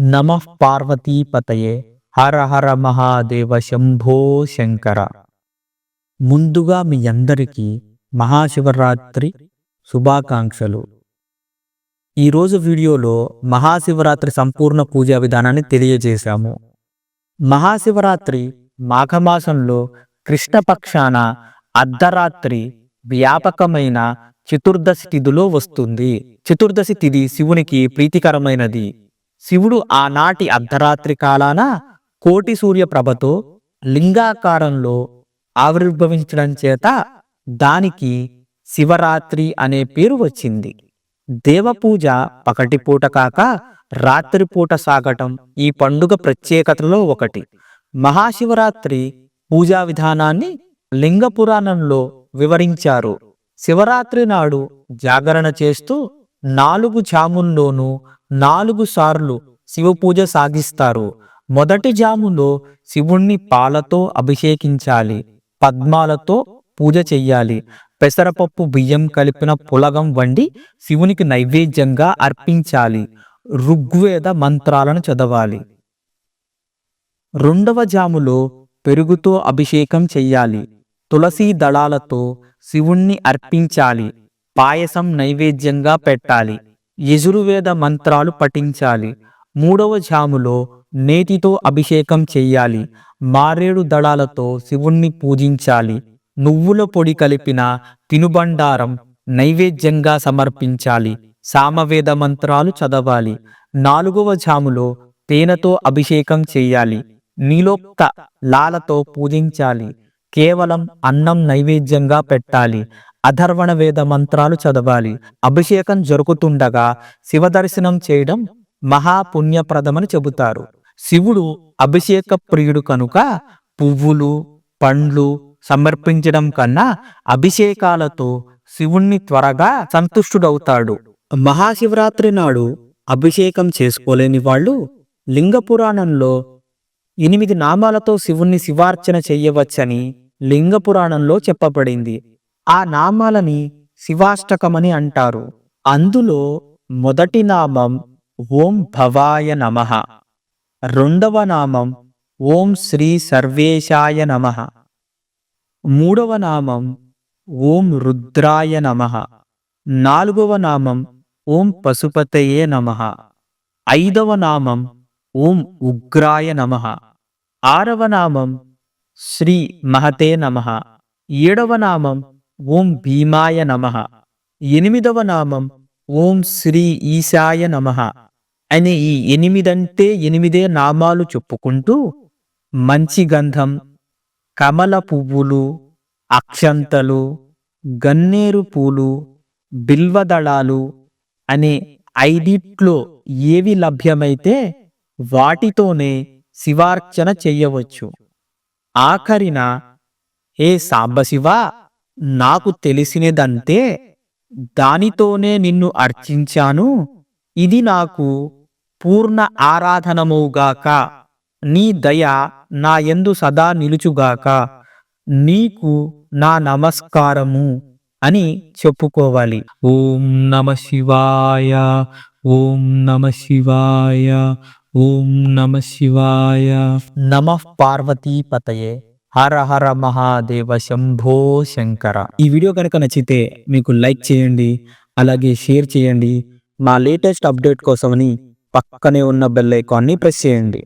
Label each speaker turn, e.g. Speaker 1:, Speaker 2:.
Speaker 1: నమ పార్వతీపతయే హర హర మహాదేవ శంభో శంకర. ముందుగా మీ అందరికీ మహాశివరాత్రి శుభాకాంక్షలు. ఈరోజు వీడియోలో మహాశివరాత్రి సంపూర్ణ పూజా విధానాన్ని తెలియజేశాము. మహాశివరాత్రి మాఘమాసంలో కృష్ణపక్షాన అర్ధరాత్రి వ్యాపకమైన చతుర్దశి తిథిలో వస్తుంది. చతుర్దశి తిథి శివునికి ప్రీతికరమైనది. శివుడు ఆనాటి అర్ధరాత్రి కాలాన కోటి సూర్య ప్రభతో లింగాకారంలో ఆవిర్భవించడం చేత దానికి శివరాత్రి అనే పేరు వచ్చింది. దేవపూజ పకటిపూట కాక రాత్రిపూట సాగటం ఈ పండుగ ప్రత్యేకతలో ఒకటి. మహాశివరాత్రి పూజా విధానాన్ని లింగ పురాణంలో వివరించారు. శివరాత్రి నాడు జాగరణ చేస్తూ నాలుగు జాముల్లోనూ నాలుగు సార్లు శివపూజ సాగిస్తారు. మొదటి జాములో శివుణ్ణి పాలతో అభిషేకించాలి పద్మాలతో పూజ చెయ్యాలి పెసరపప్పు బియ్యం కలిపిన పులగం వండి శివునికి నైవేద్యంగా అర్పించాలి ఋగ్వేద మంత్రాలను చదవాలి. రెండవ జాములో పెరుగుతో అభిషేకం చెయ్యాలి తులసీ దళాలతో శివుణ్ణి అర్పించాలి పాయసం నైవేద్యంగా పెట్టాలి. యజుర్వేద మంత్రాలు పఠించాలి. మూడవ జాములో నేతితో అభిషేకం చెయ్యాలి. మారేడు దళాలతో శివుణ్ణి పూజించాలి. నువ్వుల పొడి కలిపిన తినుబండారం నైవేద్యంగా సమర్పించాలి. సామవేద మంత్రాలు చదవాలి. నాలుగవ జాములో తేనెతో అభిషేకం చెయ్యాలి. నీలోక్త లాలతో పూజించాలి. కేవలం అన్నం నైవేద్యంగా పెట్టాలి. అధర్వణ వేద మంత్రాలు చదవాలి. అభిషేకం జరుగుతుండగా శివ దర్శనం చేయడం మహాపుణ్యప్రదమని చెబుతారు. శివుడు అభిషేక ప్రియుడు కనుక పువ్వులు పండ్లు సమర్పించడం కన్నా అభిషేకాలతో శివుణ్ణి త్వరగా సంతుష్టుడవుతాడు. మహాశివరాత్రి నాడు అభిషేకం చేసుకోలేని వాళ్ళు లింగ పురాణంలో ఎనిమిది నామాలతో శివుణ్ణి శివార్చన చెయ్యవచ్చని లింగ పురాణంలో చెప్పబడింది. ఆ నామాలని శివాష్టకమని అంటారు. అందులో మొదటి నామం ఓం భవాయ నమ రెండవ నామం ఓం శ్రీ సర్వేశాయ నమ మూడవ నామం ఓం రుద్రాయ నమ నాలుగవ నామం ఓం పశుపతయే నమ ఐదవ నామం ఓం ఉగ్రాయ నమ ఆరవ నామం శ్రీ మహతే నమ ఏడవ నామం ఓం భీమాయ నమ. ఎనిమిదవ నామం ఓం శ్రీ ఈశాయ నమ అనే ఈ ఎనిమిదంటే ఎనిమిదే నామాలు చెప్పుకుంటూ మంచి గంధం కమల పువ్వులు అక్షంతలు గన్నేరు పూలు బిల్వదళాలు అనే ఐదిట్లో ఏవి లభ్యమైతే వాటితోనే శివార్చన చెయ్యవచ్చు ఆఖరిన ఏ సాంబశివా నాకు తెలిసినదంతే దానితోనే నిన్ను అర్చించాను. ఇది నాకు పూర్ణ ఆరాధనముగాక నీ దయ నా ఎందు సదా నిలుచుగాక. నీకు నా నమస్కారము అని చెప్పుకోవాలి. ఓం నమ శివాయ ఓం నమ శివాయ ఓం నమ శివాయ. నమ పార్వతీపతయే. హర హర మహాదేవ శంభో శంకర. ఈ వీడియో కనుక నచ్చితే మీకు లైక్ చేయండి అలాగే షేర్ చేయండి. మా లేటెస్ట్ అప్డేట్ కోసమని పక్కనే ఉన్న బెల్ ఐకాన్ని ప్రెస్ చేయండి.